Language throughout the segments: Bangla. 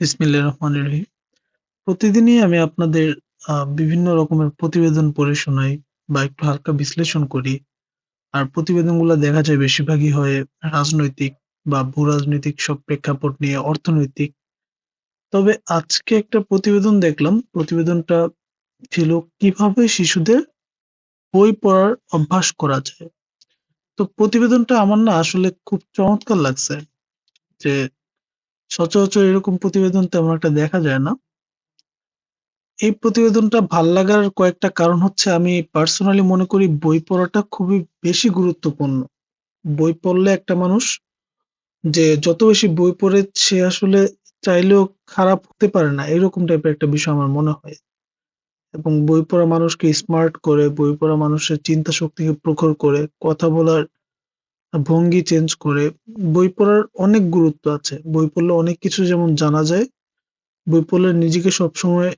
বিসমিল্লাহির রহমানির রহিম। প্রতিদিনই আমি আপনাদের বিভিন্ন রকমের প্রতিবেদন পড়ে শোনাই বা একটু হালকা বিশ্লেষণ করি। আর প্রতিবেদনগুলা দেখা যায় বেশিরভাগই হয় রাজনৈতিক বা ভূ-রাজনৈতিক সব প্রেক্ষাপট নিয়ে অর্থনৈতিক। তবে আজকে একটা প্রতিবেদন দেখলাম। প্রতিবেদনটা ছিল কীভাবে শিশুদের বই পড়ার অভ্যাস করা যায়। তো প্রতিবেদনটা আমার না আসলে খুব চমৎকার লাগছে। যে সচরাচর এরকম প্রতিবেদন তেমন একটা দেখা যায় না। এই প্রতিবেদনটা ভালো লাগার কয়েকটা কারণ হচ্ছে আমি পার্সোনালি মনে করি বই পড়াটা খুবই বেশি গুরুত্বপূর্ণ। বই পড়লে একটা মানুষ যে যত বেশি বই পড়ে সে আসলে চাইলেও খারাপ হতে পারে না। এরকম টাইপের একটা বিষয় আমার মনে হয়। এবং বই পড়া মানুষকে স্মার্ট করে, বই পড়া মানুষের চিন্তা শক্তিকে প্রখর করে, কথা বলার ভঙ্গি চেঞ্জ করে। বই পড়ার অনেক গুরুত্ব আছে। বই পড়লে অনেক কিছু যেমন জানা যায়, বই পড়লে নিজেকে সবসময়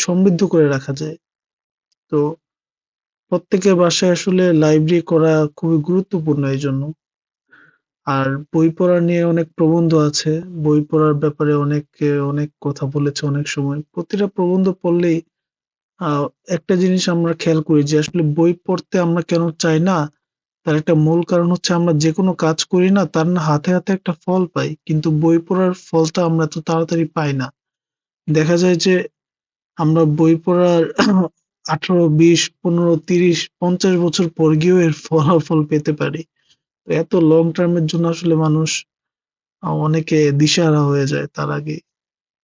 সমৃদ্ধ করে রাখা যায়। তো প্রত্যেকের বাসায় আসলে লাইব্রেরি করা খুবই গুরুত্বপূর্ণ এই জন্য আর বই পড়া নিয়ে অনেক প্রবন্ধ আছে। বই পড়ার ব্যাপারে অনেকে অনেক কথা বলেছে অনেক সময়। প্রতিটা প্রবন্ধ পড়লেই একটা জিনিস আমরা খেয়াল করি যে আসলে বই পড়তে আমরা কেন চাই না? তার একটা মূল কারণ হচ্ছে আমরা যেকোনো কাজ করি না তার না হাতে, হাতে একটা ফল পাই। কিন্তু বই পড়ার ফলটা আমরা এত তাড়াতাড়ি পাই না। দেখা যায় যে আমরা বই পড়ার ১৮, ২০, ১৫, ৩০, ৫০ বছর পর গিয়েও এর ফলাফল পেতে পারি। তো এত লং টার্মের জন্য আসলে মানুষ অনেকে দিশেহারা হয়ে যায় তার আগেই।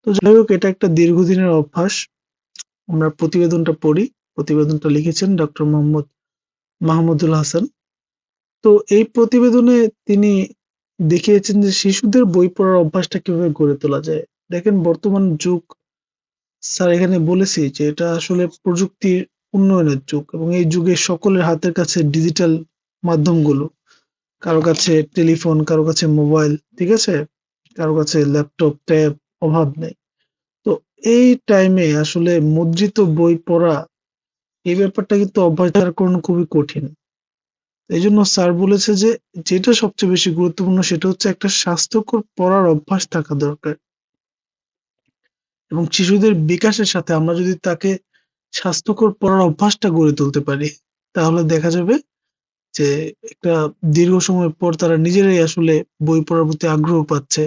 তো যাই হোক এটা একটা দীর্ঘদিনের অভ্যাস। আমরা প্রতিবেদনটা পড়ি। প্রতিবেদনটা লিখেছেন ডক্টর মোহাম্মদ মাহমুদুল হাসান। তো এই প্রতিবেদনে তিনি দেখিয়েছেন যে শিশুদের বই পড়ার অভ্যাসটা কীভাবে গড়ে তোলা যায়। দেখেন বর্তমান যুগ স্যার এখানে বলেছি যে এটা আসলে প্রযুক্তির উন্নয়নের যুগ এবং এই যুগে সকলের হাতের কাছে ডিজিটাল মাধ্যমগুলো। কারও কাছে টেলিফোন, কারও কাছে মোবাইল, ঠিক আছে? কারও কাছে ল্যাপটপ, ট্যাব অভাব নেই। তো এই টাইমে আসলে মুদ্রিত বই পড়া এই ব্যাপারটা কিন্তু অভ্যাস করানো খুবই কঠিন। এইজন্য স্যার বলেছে যে যেটা সবচেয়ে বেশি গুরুত্বপূর্ণ সেটা হচ্ছে একটা স্বাস্থ্যকর পড়ার অভ্যাস থাকা দরকার। এবং শিশুদের বিকাশের সাথে আমরা যদি তাকে স্বাস্থ্যকর পড়ার অভ্যাসটা গড়ে তুলতে পারি, তাহলে দেখা যাবে যে একটা দীর্ঘ সময় পর তারা নিজেরাই আসলে বই পড়ার প্রতি আগ্রহ পাচ্ছে।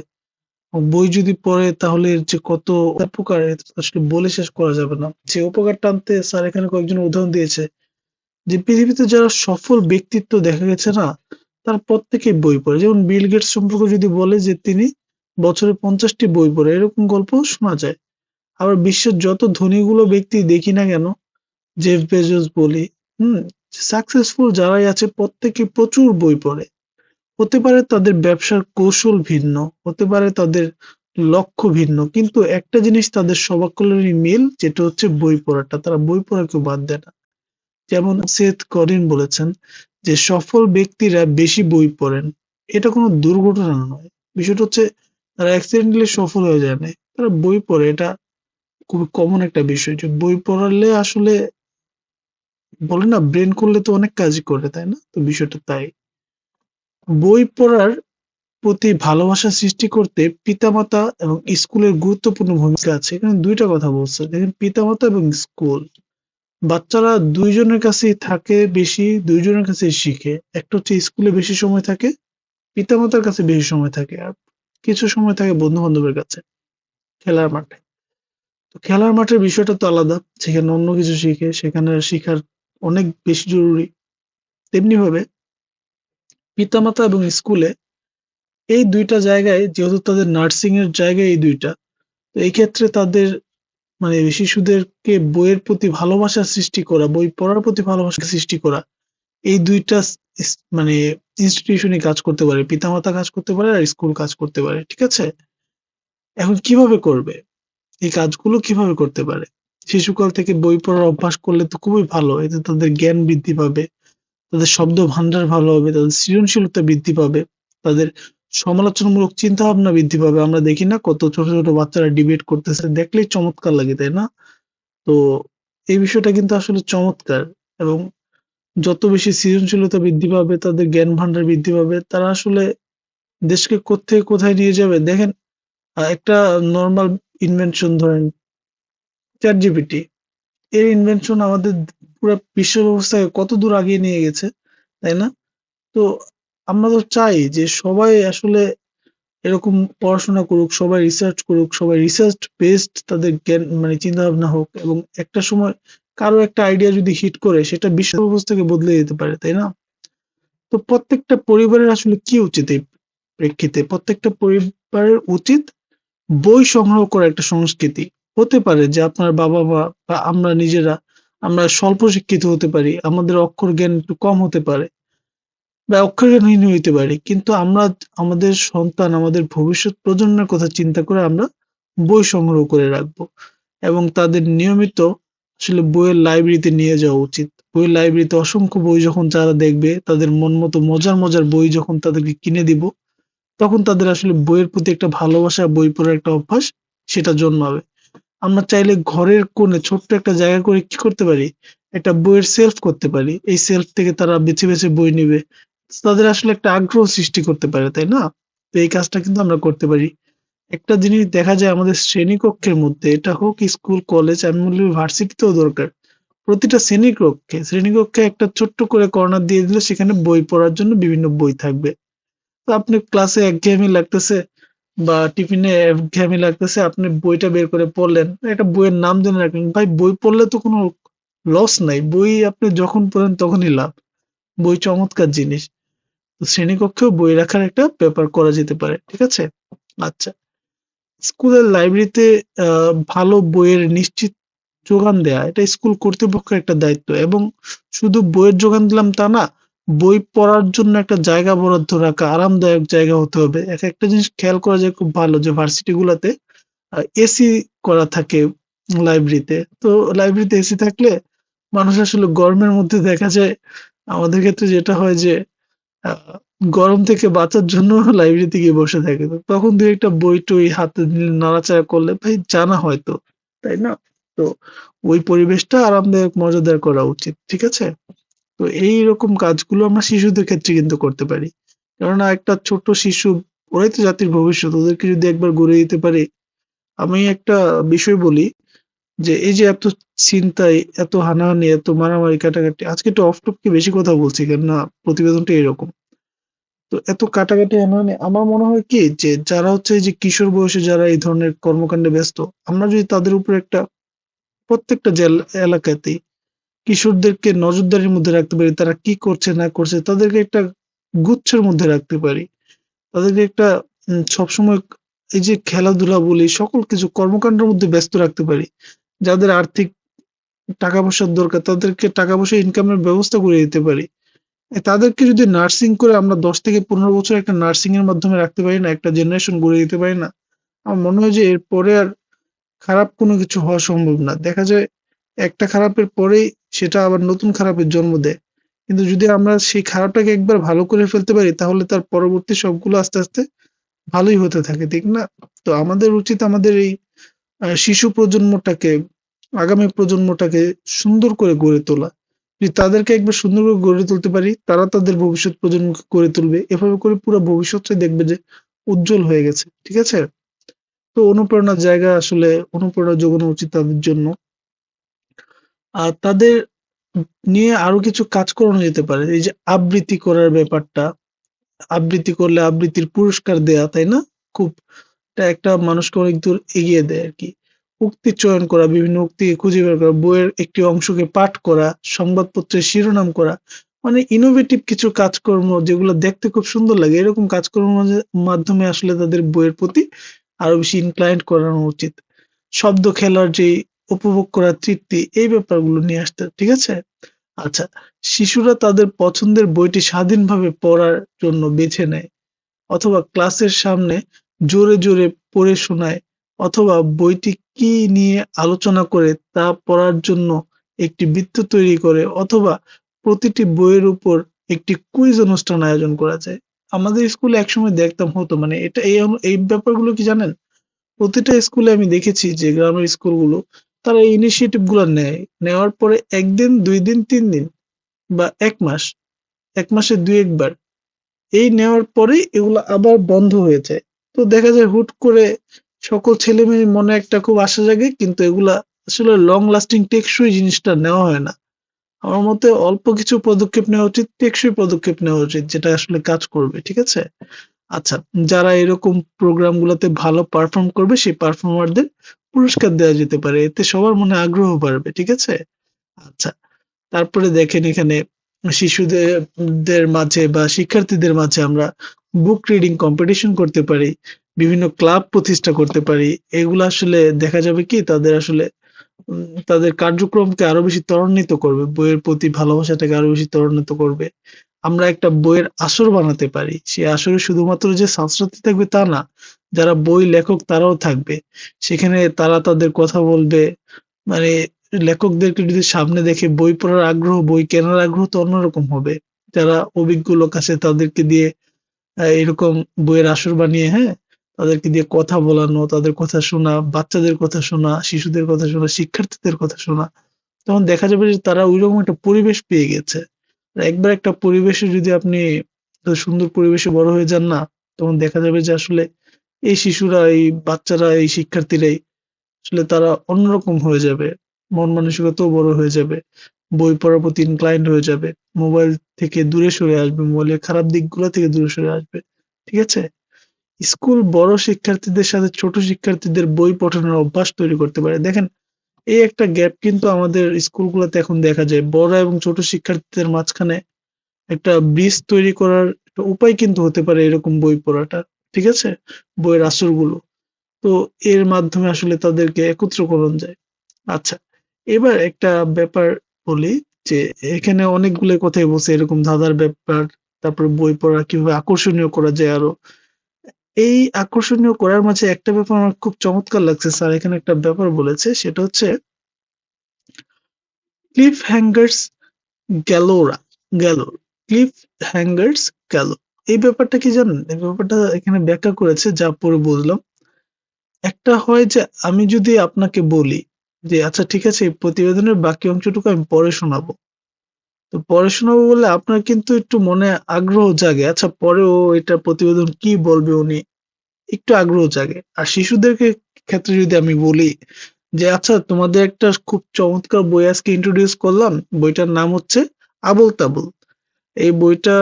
বই যদি পড়ে তাহলে যে কত উপকার আসলে বলে শেষ করা যাবে না। যে উপকার টানতে স্যার এখানে কয়েকজন উদাহরণ দিয়েছে। যে পৃথিবীতে যারা সফল ব্যক্তিত্ব দেখা গেছে না, তারা প্রত্যেকে বই পড়ে। যেমন বিল গেটস সম্পর্কে যদি বলে যে তিনি বছরে পঞ্চাশটি বই পড়ে, এরকম গল্প শোনা যায়। আবার বিশ্বের যত ধনীগুলো ব্যক্তি দেখি না কেন, জেফ বেজোস বলি, হুম? সাকসেসফুল যারাই আছে প্রত্যেকে প্রচুর বই পড়ে। হতে পারে তাদের ব্যবসার কৌশল ভিন্ন, হতে পারে তাদের লক্ষ্য ভিন্ন। কিন্তু একটা জিনিস তাদের সবাকলেরই মিল যেটা হচ্ছে বই পড়াটা। তারা বই পড়া কেউ বাদ দেয় না। যেমন সেথ করিন বলেছেন যে সফল ব্যক্তিরা বেশি বই পড়েন। এটা কোনো দুর্ঘটনা নয়। বিষয়টা হচ্ছে তারা অ্যাক্সিডেন্টালি সফল হয়ে যায় না তারা বই পড়ে এটা খুবই কমন একটা বিষয় যে বই পড়ালে আসলে বলে না ব্রেন করলে তো অনেক কাজই করে, তাই না? তো বিষয়টা তাই। বই পড়ার প্রতি ভালোবাসা সৃষ্টি করতে পিতামাতা এবং স্কুলের গুরুত্বপূর্ণ ভূমিকা আছে। এখানে দুইটা কথা বলছে। দেখেন পিতামাতা এবং স্কুল। বাচ্চারা দুইজনের কাছেই থাকে বেশি, ২ জনের কাছেই শিখে। একটা হচ্ছে স্কুলে বেশি সময় থাকে, পিতামাতার কাছে বেশি সময় থাকে। আর কিছু সময় থাকে বন্ধু-বান্ধবের কাছে, খেলার মাঠে। তো খেলার মাঠের বিষয়টা তো আলাদা। সেখানে অন্য কিছু শিখে, সেখানে শিখার অনেক বেশি জরুরি। তেমনিভাবে পিতামাতা এবং স্কুলে এই দুইটা জায়গায় যেহেতু তাদের নার্সিং এর জায়গা এই দুইটা তো এই ক্ষেত্রে তাদের মানে শিশুদেরকে বইয়ের প্রতি ভালোবাসা সৃষ্টি করা, বই পড়ার প্রতি ভালোবাসা সৃষ্টি করা। এই দুইটা মানে ইনস্টিটিউশনই কাজ করতে পারে। পিতামাতা কাজ করতে পারে আর স্কুল কাজ করতে পারে। ঠিক আছে? এখন কীভাবে করবে? এই কাজগুলো কীভাবে করতে পারে? শিশুকাল থেকে বই পড়ার অভ্যাস করলে তো খুবই ভালো। এতে তাদের জ্ঞান বৃদ্ধি পাবে, তাদের শব্দ ভান্ডার ভালো হবে, তাদের সৃজনশীলতা বৃদ্ধি পাবে, তাদের সমালোচনামূলক চিন্তা ভাবনা বৃদ্ধি পাবে। আমরা দেখি না কত ছোট, ছোট বাচ্চারা ডিবেট করতেছে। দেখলেই চমৎকার লাগে, তাই না? তো এই বিষয়টা কিন্তু আসলে চমৎকার এবং যত বেশি সৃজনশীলতা বৃদ্ধি পাবে, তাদের জ্ঞান ভান্ডার বৃদ্ধি পাবে, তারা আসলে দেশকে কোত্থেকে কোথায় নিয়ে যাবে। দেখেন একটা নর্মাল ইনভেনশন ধরেন চ্যাট জিপিটি এর ইনভেনশন আমাদের পুরো বিশ্ব ব্যবস্থাকে কত দূর আগিয়ে নিয়ে গেছে তাই না তো আমরা তো চাই যে সবাই আসলে এরকম পড়াশোনা করুক, সবাই রিসার্চ করুক, সবাই রিসার্চ বেসড তাদের জ্ঞান মানে চিন্তা ভাবনা হোক এবং একটা সময় কারও একটা আইডিয়া যদি হিট করে, সেটা বিশ্ব ব্যবস্থাকে বদলে দিতে পারে, তাই না? তো প্রত্যেকটা পরিবারের আসলে কি উচিত এই প্রেক্ষিতে? প্রত্যেকটা পরিবারের উচিত বই সংগ্রহ করা একটা সংস্কৃতি। হতে পারে যে আপনার বাবা মা বা আমরা নিজেরা, আমরা স্বল্প শিক্ষিত হতে পারি, আমাদের অক্ষর জ্ঞান একটু কম হতে পারে বা অক্ষর জ্ঞানহীন হইতে পারি। কিন্তু আমরা, আমাদের সন্তান, আমাদের ভবিষ্যৎ প্রজন্মের কথা চিন্তা করে আমরা বই সংগ্রহ করে রাখব। এবং তাদের নিয়মিত আসলে বইয়ের লাইব্রেরিতে নিয়ে যাওয়া উচিত। বইয়ের লাইব্রেরিতে অসংখ্য বই যখন যারা দেখবে, তাদের মন মতো মজার মজার বই যখন তাদেরকে কিনে দিব, তখন তাদের আসলে বইয়ের প্রতি একটা ভালোবাসা, বই পড়ার একটা অভ্যাস সেটা জন্মাবে। আমরা চাইলে ঘরের কোণে ছোট্ট একটা জায়গা করে কি করতে পারি? একটা বইয়ের সেলফ করতে পারি। এই সেলফ থেকে তারা বেছে বেছে বই নিবে। তাদের আসলে একটা আগ্রহ সৃষ্টি করতে পারে, তাই না? তো এই কাজটা কিন্তু আমরা করতে পারি। একটা জিনিস দেখা যায় আমাদের শ্রেণীকক্ষের মধ্যে, এটা হোক স্কুল, কলেজ, আমি ভার্সিটিতেও দরকার। প্রতিটা শ্রেণীকক্ষে শ্রেণীকক্ষে একটা ছোট্ট করে কর্নার দিয়ে দিলে সেখানে বই পড়ার জন্য বিভিন্ন বই থাকবে। তো আপনি ক্লাসে একঘেয়েমি লাগতেছে বা টিফিনে একঘেয়েমি লাগতেছে, আপনি বইটা বের করে পড়লেন, একটা বইয়ের নাম জেনে রাখলেন, ভাই, বই পড়লে তো কোনো লস নাই। বই আপনি যখন পড়েন তখনই লাভ। বই চমৎকার জিনিস। শ্রেণীকক্ষেও বই রাখার একটা ব্যাপার করা যেতে পারে, ঠিক আছে? আচ্ছা। স্কুলের লাইব্রেরিতে ভালো বইয়ের নিশ্চিত যোগান দেয়া, এটা স্কুল কর্তৃপক্ষের একটা দায়িত্ব এবং শুধু বইয়ের যোগান দিলাম তা না, বই পড়ার জন্য একটা জায়গা বরাদ্দ রাখা আরামদায়ক জায়গা হতে হবে। এক একটা জিনিস খেয়াল করা যায় খুব ভালো যে ভার্সিটি গুলাতে এসি করা থাকে লাইব্রেরিতে। তো লাইব্রেরিতে এসি থাকলে মানুষ আসলে গরমের মধ্যে দেখা যায়, আমাদের ক্ষেত্রে যেটা হয় যে গরম থেকে বাঁচার জন্য লাইব্রেরিতে গিয়ে বসে থাকে। তখন দুই একটা বই টই হাতে নাড়াচাড়া করলে ভাই জানা হয়তো তাই না? তো ওই পরিবেশটা আরামদায়ক, মজাদার করা উচিত, ঠিক আছে? তো এই রকম কাজগুলো আমরা শিশুদের ক্ষেত্রে কিন্তু করতে পারি। কেননা একটা ছোট শিশু, ওরাই তো জাতির ভবিষ্যৎ, ওদেরকে যদি একবার গড়ে দিতে পারি, আমি একটা বিষয় বলি যে এই যে এত ছিনতাই এত হানাহানি, এত মারামারি, কাটাকাটি, আজকে একটু অফ টপকে বেশি কথা বলছি কেননা প্রতিবেদনটা এরকম। তো এত কাটাকাটি, হানাহানি, আমার মনে হয় কি যে যারা হচ্ছে যে কিশোর বয়সে যারা এই ধরনের কর্মকাণ্ডে ব্যস্ত, আমরা যদি তাদের উপর একটা প্রত্যেকটা জেলা, এলাকাতেই কিশোরদেরকে নজরদারির মধ্যে রাখতে পারি, তারা কি করছে, না করছে, তাদেরকে একটা গুচ্ছের মধ্যে রাখতে পারি। তাদেরকে একটা সবসময় এই যে খেলাধুলা বলি, সকল কিছু কর্মকাণ্ডের মধ্যে ব্যস্ত রাখতে পারি। যাদের আর্থিক টাকা পয়সার দরকার, তাদেরকে টাকা পয়সা ইনকামের ব্যবস্থা করে দিতে পারি। তাদেরকে যদি নার্সিং করে আমরা দশ থেকে পনেরো বছর একটা নার্সিং এর মাধ্যমে রাখতে পারি না, একটা জেনারেশন গড়ে দিতে পারি না, আমার মনে হয় যে এরপরে আর খারাপ কোনো কিছু হওয়া সম্ভব না। দেখা যায় একটা খারাপের পরেই সেটা আবার নতুন খারাপের জন্ম দেয়। কিন্তু যদি আমরা সেই খারাপটাকে একবার ভালো করে ফেলতে পারি, তাহলে তার পরবর্তী সবগুলো আস্তে আস্তে ভালোই হতে থাকে, ঠিক না? তো আমাদের উচিত আমাদের এই শিশু প্রজন্মটাকে, আগামী প্রজন্মটাকে সুন্দর করে গড়ে তোলা। যদি তাদেরকে একবার সুন্দর করে গড়ে তুলতে পারি, তারা তাদের ভবিষ্যৎ প্রজন্মকে গড়ে তুলবে। এভাবে করে পুরো ভবিষ্যৎটা দেখবে যে উজ্জ্বল হয়ে গেছে, ঠিক আছে? তো অনুপ্রেরণার জায়গা আসলে অনুপ্রেরণা যোগানো উচিত তাদের জন্য। আর তাদের নিয়ে আরও কিছু কাজ করানো যেতে পারে। এই যে আবৃত্তি করার ব্যাপারটা, আবৃত্তি করলে আবৃত্তির পুরস্কার দেয়া, তাই না? খুব একটা মানুষকে অনেক দূর এগিয়ে দেয় আর কি। উক্তি চয়ন করা, বিভিন্ন উক্তিকে খুঁজে বের করা, বইয়ের একটি অংশকে পাঠ করা, সংবাদপত্রের শিরোনাম করা মানে ইনোভেটিভ কিছু কাজকর্ম যেগুলো দেখতে খুব সুন্দর লাগে। এরকম কাজকর্মের মাধ্যমে আসলে তাদের বইয়ের প্রতি আরও বেশি ইনক্লাইন্ড করানো উচিত। শব্দ খেলার যে উপভোগ করার তৃপ্তি, এই ব্যাপারগুলো নিয়ে আসতে, ঠিক আছে? আচ্ছা শিশুরা তাদের পছন্দের বইটি স্বাধীনভাবে পড়ার জন্য বেছে নেয়, অথবা ক্লাসের সামনে জোরে জোরে পড়ে শোনায় অথবা বইটি কি নিয়ে আলোচনা করে তা পড়ার জন্য একটি বৃত্ত তৈরি করে অথবা প্রতিটি বইয়ের উপর একটি কুইজ অনুষ্ঠান আয়োজন করা যায়। আমাদের স্কুলে একসময় দেখতাম হতো মানে এটা এই এই ব্যাপারগুলো কি জানেন? প্রতিটা স্কুলে আমি দেখেছি যে গ্রামের স্কুলগুলো তারা এই ইনিশিয়েটিভগুলো নেয়। নেওয়ার পরে একদিন, দুই দিন, তিন দিন বা এক মাস, এক মাসে দুই একবার। এই নেওয়ার পরেই এগুলো আবার বন্ধ হয়ে যায়। তো দেখা যায় হুট করে সকল ছেলেমেয়ের মনে একটা খুব আশা জাগে, কিন্তু এগুলা আসলে লং লাস্টিং টেকসই জিনিসটা নেওয়া হয় না। আমার মতে অল্প কিছু পদক্ষেপ নেওয়া উচিত, টেকসই পদক্ষেপ নেওয়া উচিত, যেটা আসলে কাজ করবে, ঠিক আছে? আচ্ছা যারা এরকম প্রোগ্রাম গুলোতে ভালো পারফর্ম করবে, সেই পারফর্মারদের পুরস্কার দেওয়া যেতে পারে, এতে সবার মনে আগ্রহ বাড়বে, ঠিক আছে? আচ্ছা তারপরে দেখেন এখানে শিশুদের, দের মাঝে বা শিক্ষার্থীদের মাঝে আমরা বুক রিডিং কম্পিটিশন করতে পারি, বিভিন্ন ক্লাব প্রতিষ্ঠা করতে পারি, এগুলো আসলে দেখা যাবে কি তাদের আসলে তাদের কার্যক্রমকে আরও বেশি ত্বরান্বিত করবে, বইয়ের প্রতি ভালোবাসাটাকে আরও বেশি ত্বরান্বিত করবে। আমরা একটা বইয়ের আসর বানাতে পারি সেই আসরে শুধুমাত্র যে ছাত্রছাত্রী থাকবে তা না, যারা বই লেখক তারাও থাকবে। সেখানে তারা তাদের কথা বলবে মানে লেখকদেরকে যদি সামনে দেখে বই পড়ার আগ্রহ, বই কেনার আগ্রহ তো অন্যরকম হবে। যারা অভিজ্ঞ লোক আছে তাদেরকে দিয়ে এরকম বইয়ের আসর বানিয়ে হ্যাঁ? তাদেরকে দিয়ে কথা বলানো, তাদের কথা শোনা, বাচ্চাদের কথা শোনা, শিশুদের কথা শোনা, শিক্ষার্থীদের কথা শোনা। তখন দেখা যাবে যে তারা ওইরকম একটা পরিবেশ পেয়ে গেছে। একবার একটা পরিবেশে যদি আপনি সুন্দর পরিবেশে বড় হয়ে যান না, তখন দেখা যাবে যে আসলে এই শিশুরা, এই বাচ্চারা, এই শিক্ষার্থীরাই আসলে তারা অন্যরকম হয়ে যাবে। মন মানসিকতাও বড় হয়ে যাবে। বই পড়ার প্রতি ইনক্লাইন্ড হয়ে যাবে। মোবাইল থেকে দূরে সরে আসবে মোবাইলের খারাপ দিকগুলো থেকে দূরে সরে আসবে, ঠিক আছে? স্কুল বড় শিক্ষার্থীদের সাথে ছোট শিক্ষার্থীদের বই পঠানোর অভ্যাস তৈরি করতে পারে। দেখেন, এই একটা গ্যাপ কিন্তু আমাদের স্কুলগুলোতে এখন দেখা যায়। বড় এবং ছোট শিক্ষার্থীদের মাঝখানে একটা ব্রিজ তৈরি করার একটা উপায় কিন্তু হতে পারে এরকম বই পড়াটা, ঠিক আছে? বইয়ের আসরগুলো। তো এর মাধ্যমে আসলে তাদেরকে একত্রকরণ যায়। আচ্ছা এবার একটা ব্যাপার বলি যে এখানে অনেকগুলো কথাই বলছে, এরকম ধাঁধার ব্যাপার, তারপরে বই পড়া কীভাবে আকর্ষণীয় করা যায় আরও। এই আকর্ষণীয় করার মাঝে একটা ব্যাপার আমার খুব চমৎকার লাগছে, স্যার এখানে একটা ব্যাপার বলেছে, সেটা হচ্ছে ক্লিফ হ্যাঙ্গার্স গ্যালোরা গ্যালোর ক্লিফ হ্যাঙ্গার্স গ্যালো এই ব্যাপারটা কি জানেন? এই ব্যাপারটা এখানে ব্যাখ্যা করেছে যা পরে বুঝলাম। একটা হয় যে আমি যদি আপনাকে বলি যে আচ্ছা ঠিক আছে, প্রতিবেদনের বাকি অংশটুকু আমি পরে শোনাবো। তো পরে শোনাবো বলে আপনার কিন্তু একটু মনে আগ্রহ জাগে। আচ্ছা পরে ও এটা প্রতিবেদন কি বলবে উনি? একটু আগ্রহ জাগে। আর শিশুদেরকে ক্ষেত্রে যদি আমি বলি যে আচ্ছা তোমাদের একটা খুব চমৎকার বই আজকে ইন্ট্রোডিউস করলাম। বইটার নাম হচ্ছে আবল তাবল। এই বইটা,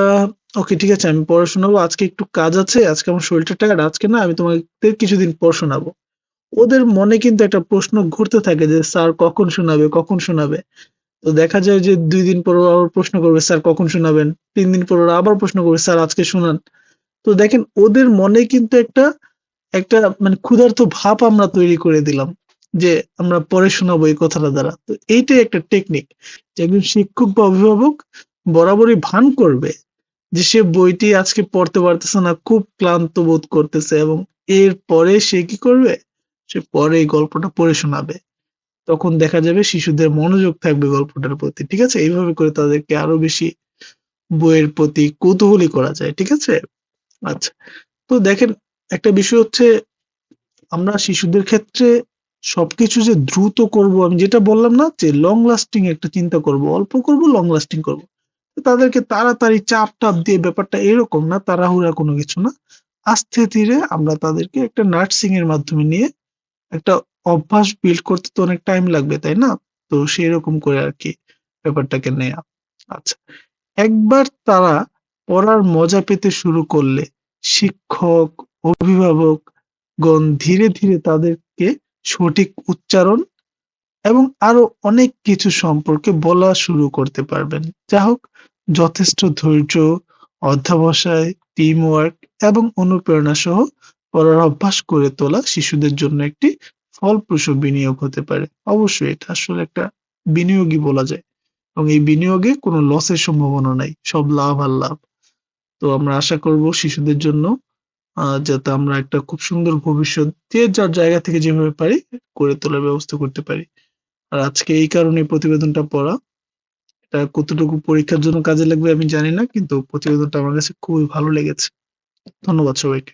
ওকে, ঠিক আছে, আমি পরে শোনাবো। আজকে একটু কাজ আছে, আজকে আমার শরীরটা টায়ার্ড আজকে না আমি তোমাদের কিছুদিন পর শোনাবো। ওদের মনে কিন্তু একটা প্রশ্ন ঘুরতে থাকে যে, স্যার কখন শোনাবে? কখন শোনাবে? তো দেখা যায় যে, দুই দিন পর আবার প্রশ্ন করবে, স্যার কখন শোনাবেন? তিন দিন পর আবার প্রশ্ন করবে, স্যার আজকে শোনান। তো দেখেন, ওদের মনে কিন্তু একটা একটা মানে ক্ষুধার্ত ভাব আমরা তৈরি করে দিলাম যে, আমরা পরে শোনাবো এই কথাটা দ্বারা। তো এইটাই একটা টেকনিক যে, একজন শিক্ষক বা অভিভাবক বরাবরই ভান করবে যে, সে বইটি আজকে পড়তে পারতেছে না, খুব ক্লান্ত বোধ করতেছে এবং এর পরে সে কি করবে? সে পরে এই গল্পটা পড়ে শোনাবে। তখন দেখা যাবে শিশুদের মনোযোগ থাকবে গল্পটার প্রতি, ঠিক আছে? এইভাবে করে তাদেরকে আরও বেশি বইয়ের প্রতি কৌতূহলী করা যায়, ঠিক আছে? আচ্ছা তো দেখেন, একটা বিষয় হচ্ছে আমরা শিশুদের ক্ষেত্রে সবকিছু যে দ্রুত করব, আমি যেটা বললাম না যে লং লাস্টিং একটা চিন্তা করব, অল্প করব লং লাস্টিং করব। তাদেরকে তাড়াতাড়ি চাপ টাপ দিয়ে ব্যাপারটা এরকম না, তাড়াহুড়া কোনো কিছু না। আস্তে ধীরে আমরা তাদেরকে একটা নার্সিং এর মাধ্যমে নিয়ে একটা অভ্যাস বিল্ড করতে তো অনেক টাইম লাগবে, তাই না? তো সেই রকম করে আর কি ব্যাপারটাকে নেয়া। আচ্ছা একবার তারা পড়ার মজা পেতে শুরু করলে শিক্ষক, অভিভাবক গণ ধীরে ধীরে তাদেরকে সঠিক উচ্চারণ এবং আরও অনেক কিছু সম্পর্কে বলা শুরু করতে পারবেন। যা হোক, যথেষ্ট ধৈর্য, অধ্যাবসায় টিম ওয়ার্ক এবং অনুপ্রেরণা সহ পড়ার অভ্যাস করে তোলা শিশুদের জন্য একটি ফলপ্রসূ বিনিয়োগ হতে পারে। অবশ্যই এটা আসলে একটা বিনিয়োগই বলা যায়। এবং এই বিনিয়োগে কোনো লসের সম্ভাবনা নাই। সব লাভ আর লাভ। তো আমরা আশা করব শিশুদের জন্য যাতে আমরা একটা খুব সুন্দর ভবিষ্যৎ যে যার জায়গা থেকে যেভাবে পারি করে তোলার ব্যবস্থা করতে পারি। আর আজকে এই কারণে প্রতিবেদনটা পড়া। এটা কতটুকু পরীক্ষার জন্য কাজে লাগবে আমি জানি না, কিন্তু প্রতিবেদনটা আমার কাছে খুবই ভালো লেগেছে। ধন্যবাদ সবাইকে।